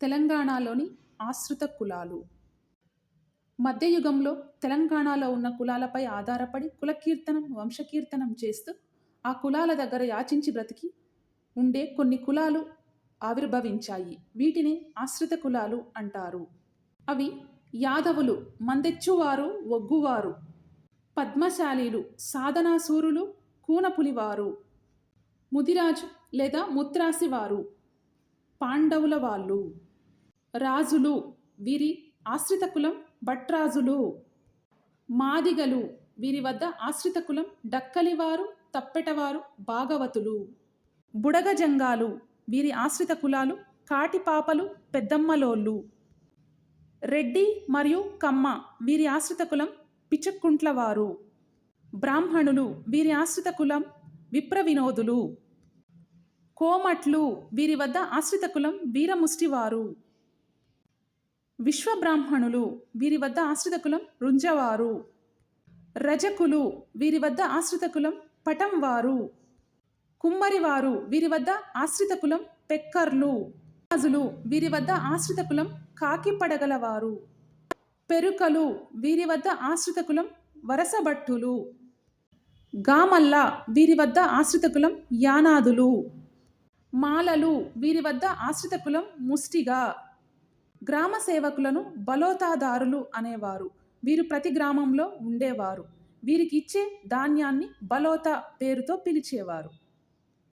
తెలంగాణలోని ఆశ్రిత కులాలు. మధ్యయుగంలో తెలంగాణలో ఉన్న కులాలపై ఆధారపడి కులకీర్తనం వంశకీర్తనం చేస్తూ ఆ కులాల దగ్గర యాచించి బ్రతికి ఉండే కొన్ని కులాలు ఆవిర్భవించాయి. వీటిని ఆశ్రిత కులాలు అంటారు. అవి యాదవులు మందెచ్చువారు ఒగ్గువారు పద్మశాలీలు సాధనాసూరులు కూనపులివారు ముదిరాజు లేదా ముత్రాసివారు పాండవుల వాళ్ళు. రాజులు వీరి ఆశ్రిత కులం భట్రాజులు. మాదిగలు వీరి వద్ద ఆశ్రిత కులం డక్కలివారు తప్పెటవారు భాగవతులు. బుడగజంగాలు వీరి ఆశ్రిత కులాలు కాటిపాపలు పెద్దమ్మలోళ్ళు. రెడ్డి మరియు కమ్మ వీరి ఆశ్రిత కులం పిచక్కుంట్లవారు బ్రాహ్మణులు వీరి ఆశ్రిత కులం విప్ర వినోదులు కోమట్లు వీరి వద్ద ఆశ్రిత కులం వీరముష్టివారు. విశ్వబ్రాహ్మణులు వీరి వద్ద ఆశ్రిత కులం రుంజవారు. రజకులు వీరి వద్ద ఆశ్రిత కులం పటంవారు. కుమ్మరివారు వీరి వద్ద ఆశ్రిత కులం పెక్కర్లు. రాజులు వీరి వద్ద ఆశ్రిత కులం కాకిపడగలవారు. పెరుకలు వీరి వద్ద ఆశ్రిత కులం వరసభట్టులు. గామల్ల వీరి వద్ద ఆశ్రిత కులం యానాదులు. మాలలు వీరి వద్ద ఆశ్రిత కులం ముష్టిగా. గ్రామ సేవకులను బలోతాదారులు అనేవారు. వీరు ప్రతి గ్రామంలో ఉండేవారు. వీరికి ఇచ్చే ధాన్యాన్ని బలోత పేరుతో పిలిచేవారు.